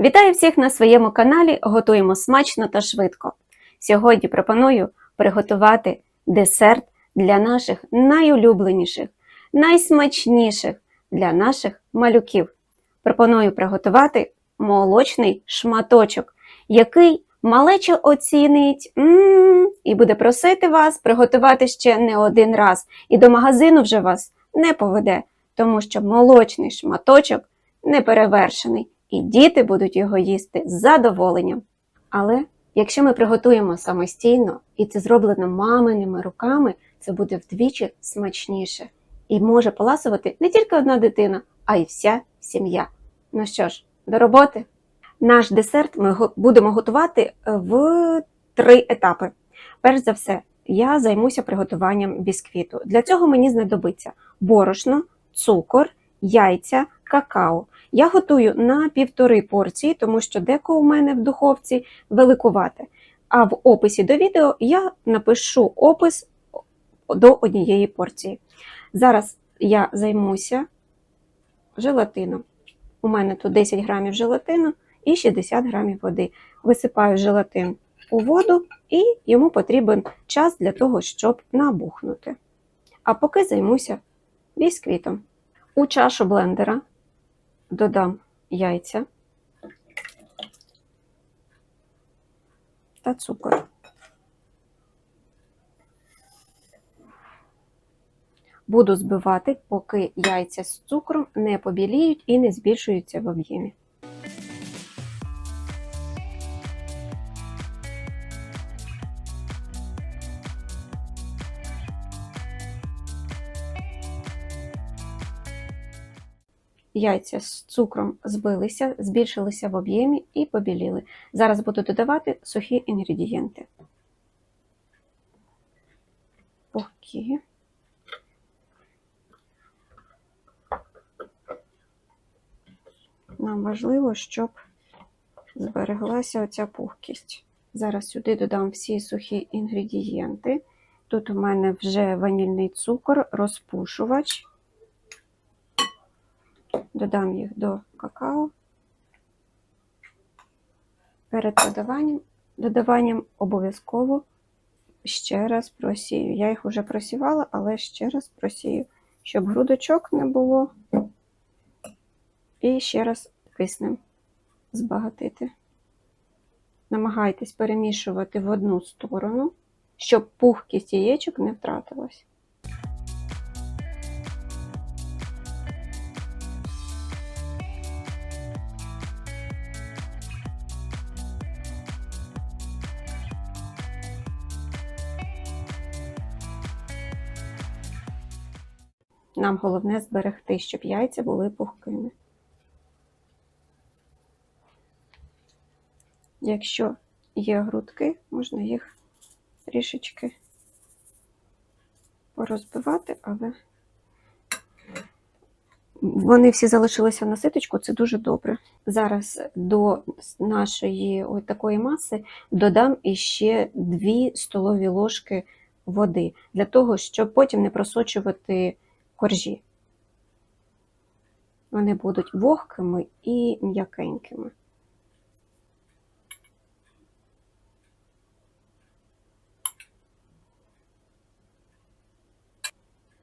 Вітаю всіх на своєму каналі Готуємо смачно та швидко. Сьогодні пропоную приготувати десерт для наших найулюбленіших, найсмачніших для наших малюків. Пропоную приготувати молочний шматочок, який малечо оцінить м, і буде просити вас приготувати ще не один раз. І до магазину вже вас не поведе, тому що молочний шматочок неперевершений і діти будуть його їсти з задоволенням. Але якщо ми приготуємо самостійно і це зроблено маминими руками, це буде вдвічі смачніше і може поласувати не тільки одна дитина, а й вся сім'я. Ну що ж, до роботи. Наш десерт ми будемо готувати в три етапи. Перш за все, я займуся приготуванням бісквіту. Для цього мені знадобиться борошно, цукор, яйця, какао. Я готую на півтори порції, тому що деко у мене в духовці великувате. А в описі до відео я напишу опис до однієї порції. Зараз я займуся желатином. У мене тут 10 грамів желатину і 60 грамів води. Висипаю желатин у воду, і йому потрібен час для того, щоб набухнути. А поки займуся бісквітом. У чашу блендера додам яйця та цукор. Буду збивати, поки яйця з цукром не побіліють і не збільшуються в об'ємі. Яйця з цукром збилися, збільшилися в об'ємі і побіліли. Зараз буду додавати сухі інгредієнти. Пухкі. Нам важливо, щоб збереглася оця пухкість. Зараз сюди додам всі сухі інгредієнти. Тут у мене вже ванільний цукор, розпушувач. Додам їх до какао. Перед додаванням, додаванням обов'язково ще раз просію. Я їх вже просівала, але ще раз просію, щоб грудочок не було. І ще раз киснем збагатити. Намагайтесь перемішувати в одну сторону, щоб пухкість яєчок не втратилась. Нам головне зберегти, щоб яйця були пухкими. Якщо є грудки, можна їх трішечки порозбивати, але вони всі залишилися на ситочку, це дуже добре. Зараз до нашої ось такої маси додам іще 2 столові ложки води, для того, щоб потім не просочувати коржі. Вони будуть вогкими і м'якенькими.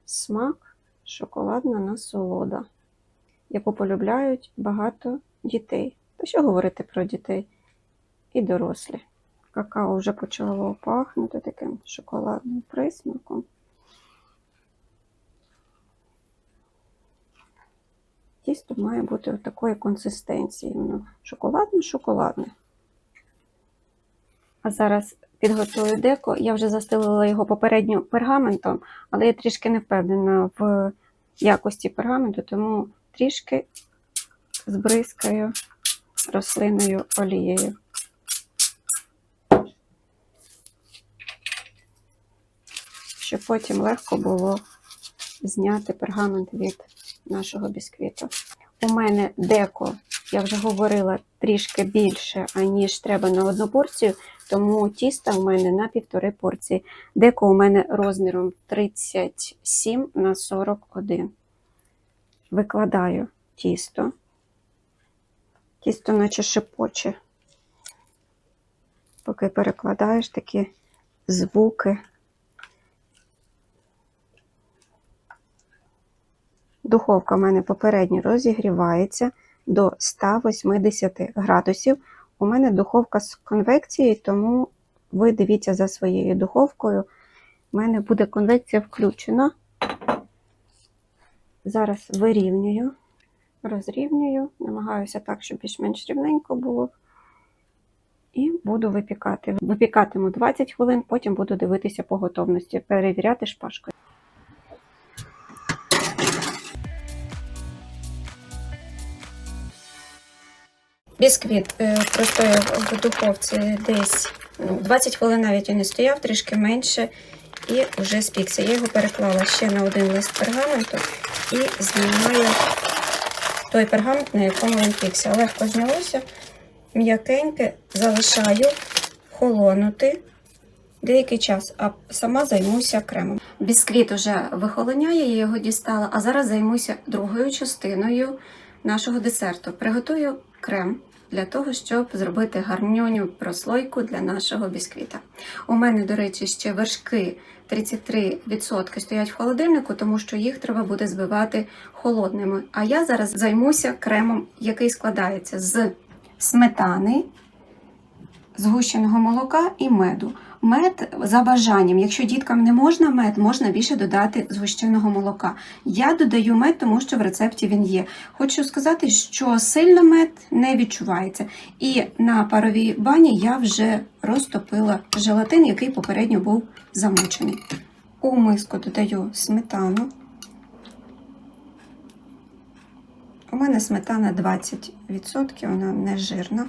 Смак шоколадна насолода, яку полюбляють багато дітей. Та що говорити про дітей і дорослі. Какао вже почало пахнути таким шоколадним присмаком. Тісто має бути такої консистенції. Шоколадне-шоколадне. А зараз підготую деко. Я вже застелила його попередньо пергаментом, але я трішки не впевнена в якості пергаменту, тому трішки збризкаю рослинною олією. Щоб потім легко було зняти пергамент від нашого бісквіту. У мене деко, я вже говорила, трішки більше, аніж треба на одну порцію, тому тіста у мене на півтори порції. Деко у мене розміром 37 на 41. Викладаю тісто Тісто наче шипоче. Поки перекладаєш такі звуки. Духовка в мене попередньо розігрівається до 180 градусів. У мене духовка з конвекцією, тому ви дивіться за своєю духовкою. У мене буде конвекція включена. Зараз вирівнюю, розрівнюю, намагаюся так, щоб більш-менш рівненько було. І буду випікати. Випікатиму 20 хвилин, потім буду дивитися по готовності, перевіряти шпажкою. Бісквіт е, простояв в духовці десь ну, 20 хвилин навіть і не стояв, трішки менше, і вже спікся. Я його переклала ще на один лист пергаменту і знімаю той пергамент, на якому він пікся. Легко знялося, м'якеньке залишаю холонути деякий час, а сама займуся кремом. Бісквіт уже вихолоняє, я його дістала, а зараз займуся другою частиною нашого десерту. Приготую крем для того, щоб зробити гарнюню прослойку для нашого бісквіта. У мене, до речі, ще вершки 33% стоять в холодильнику, тому що їх треба буде збивати холодними. А я зараз займуся кремом, який складається з сметани, згущеного молока і меду. Мед за бажанням. Якщо діткам не можна мед, можна більше додати згущеного молока. Я додаю мед, тому що в рецепті він є. Хочу сказати, що сильно мед не відчувається. І на паровій бані я вже розтопила желатин, який попередньо був замочений. У миску додаю сметану. У мене сметана 20%, вона не жирна.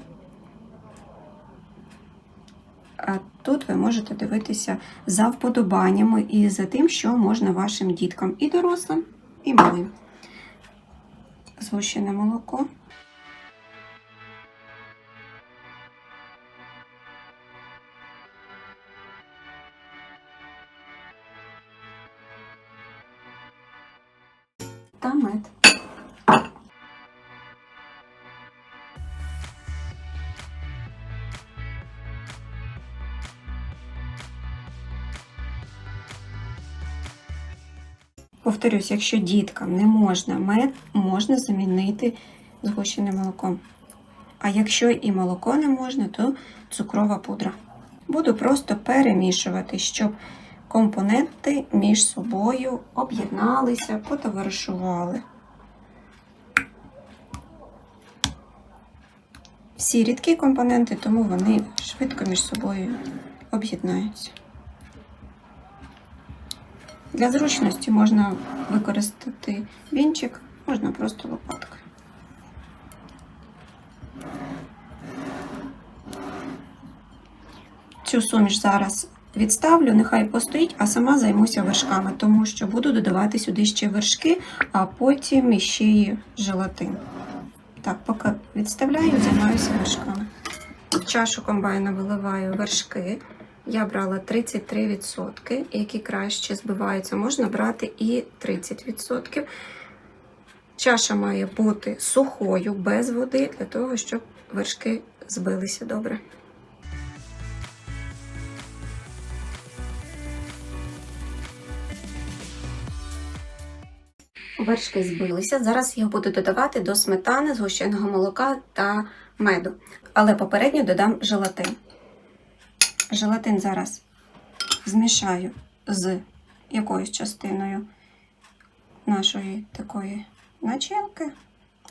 Тут ви можете дивитися за вподобаннями і за тим, що можна вашим діткам і дорослим, і малим. Згущене молоко. Повторюсь, якщо діткам не можна мед, можна замінити згущеним молоком. А якщо і молоко не можна, то цукрова пудра. Буду просто перемішувати, щоб компоненти між собою об'єдналися, потоваришували. Всі рідкі компоненти, тому вони швидко між собою об'єднаються. Для зручності можна використати вінчик, можна просто лопаткою. Цю суміш зараз відставлю, нехай постоїть, а сама займуся вершками, тому що буду додавати сюди ще вершки, а потім іще й желатин. Так, поки відставляю, займаюся вершками. В чашу комбайна виливаю вершки. Я брала 33%, які краще збиваються. Можна брати і 30%. Чаша має бути сухою, без води, для того, щоб вершки збилися добре. Вершки збилися. Зараз їх буду додавати до сметани, згущеного молока та меду. Але попередньо додам желатин. Желатин зараз змішаю з якоюсь частиною нашої такої начинки,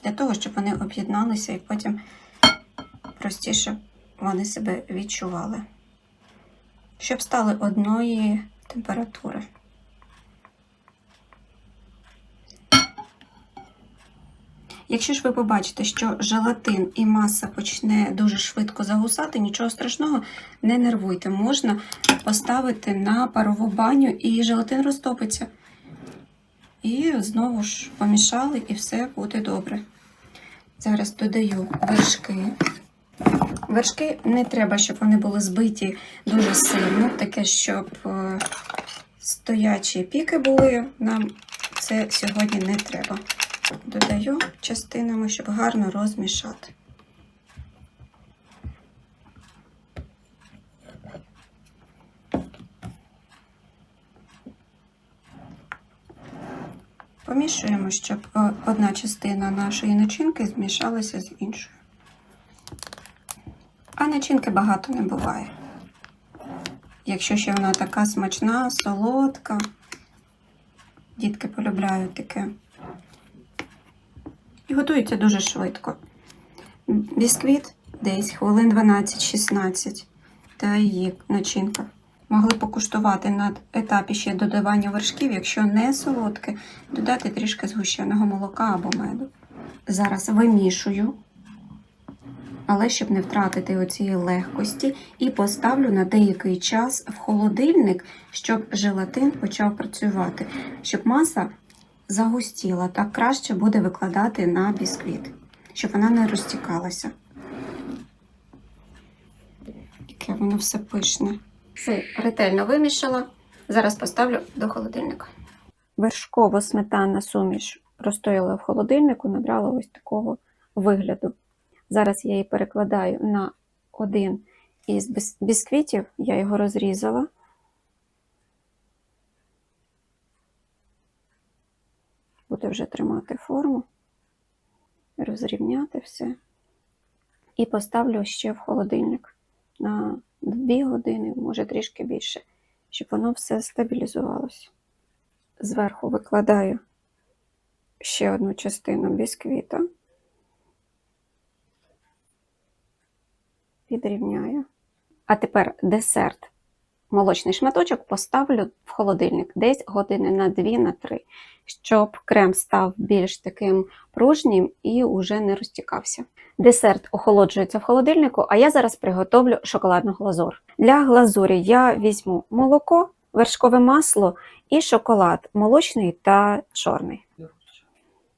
для того, щоб вони об'єдналися і потім простіше вони себе відчували. Щоб стали одної температури. Якщо ж ви побачите, що желатин і маса почне дуже швидко загусати, нічого страшного, не нервуйте. Можна поставити на парову баню і желатин розтопиться. І знову ж помішали, і все буде добре. Зараз додаю вершки. Вершки не треба, щоб вони були збиті дуже сильно, таке, щоб е, стоячі піки були. Нам це сьогодні не треба додаю частинами, щоб гарно розмішати. Помішуємо, щоб е, одна частина нашої начинки змішалася з іншою. А начинки багато не буває. Якщо ще вона така смачна, солодка, дітки полюбляють таке. Готується дуже швидко. Бісквіт десь хвилин 12-16 та її начинка. Могли покуштувати на етапі ще додавання вершків, якщо не солодке, додати трішки згущеного молока або меду. Зараз вимішую, але щоб не втратити оцієї легкості, і поставлю на деякий час в холодильник, щоб желатин почав працювати, щоб маса загустіла. Так краще буде викладати на бісквіт, щоб вона не розтікалася. Яке воно все пишне. Все ретельно вимішала. Зараз поставлю до холодильника. Вершково-сметанна суміш простояла в холодильнику, набрала ось такого вигляду. Зараз я її перекладаю на один із бісквітів, я його розрізала. Буде вже тримати форму, розрівняти все. І поставлю ще в холодильник на 2 години, може трішки більше, щоб воно все стабілізувалося. Зверху викладаю ще одну частину бісквіта. Підрівняю. А тепер десерт. Молочний шматочок поставлю в холодильник десь години на 2 на 3, щоб крем став більш таким пружнім і уже не розтікався. Десерт охолоджується в холодильнику, а я зараз приготовлю шоколадну глазур. Для глазурі я візьму молоко, вершкове масло і шоколад молочний та чорний.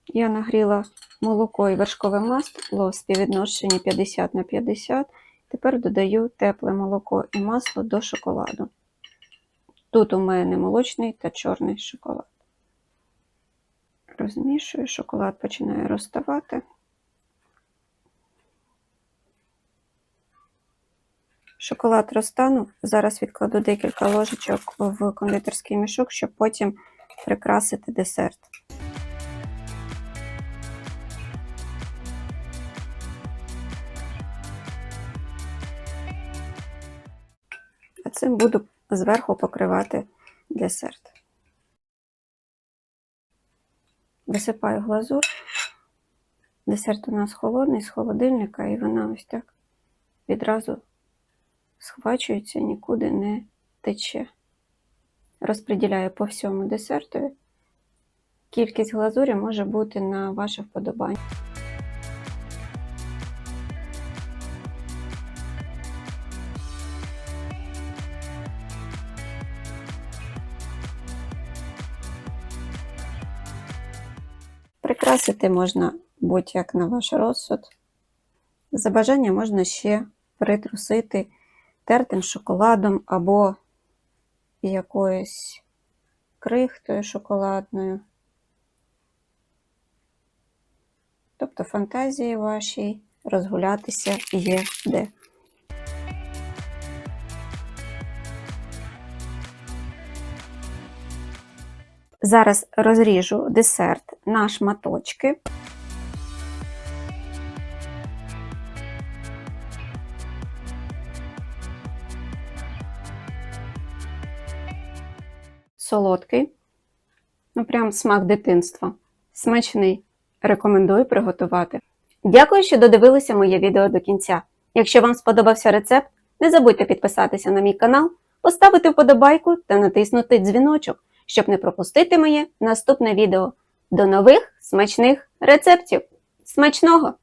Я нагріла молоко і вершкове масло в співвідношенні 50 на 50. Тепер додаю тепле молоко і масло до шоколаду. Тут у мене молочний та чорний шоколад. Розмішую, шоколад починає розставати. Шоколад розтанув. Зараз відкладу декілька ложечок в кондитерський мішок, щоб потім прикрасити десерт. Цим буду зверху покривати десерт. Висипаю глазур. Десерт у нас холодний з холодильника, і вона ось так відразу схвачується, нікуди не тече. Розподіляю по всьому десертові. Кількість глазурі може бути на ваше вподобання. Прикрасити можна будь-як на ваш розсуд. За бажанням можна ще притрусити тертим шоколадом або якоюсь крихтою шоколадною. Тобто фантазії вашій розгулятися є де. Зараз розріжу десерт на шматочки. Солодкий. Ну, прям смак дитинства. Смачний. Рекомендую приготувати. Дякую, що додивилися моє відео до кінця. Якщо вам сподобався рецепт, не забудьте підписатися на мій канал, поставити вподобайку та натиснути дзвіночок, щоб не пропустити моє наступне відео. До нових смачних рецептів! Смачного!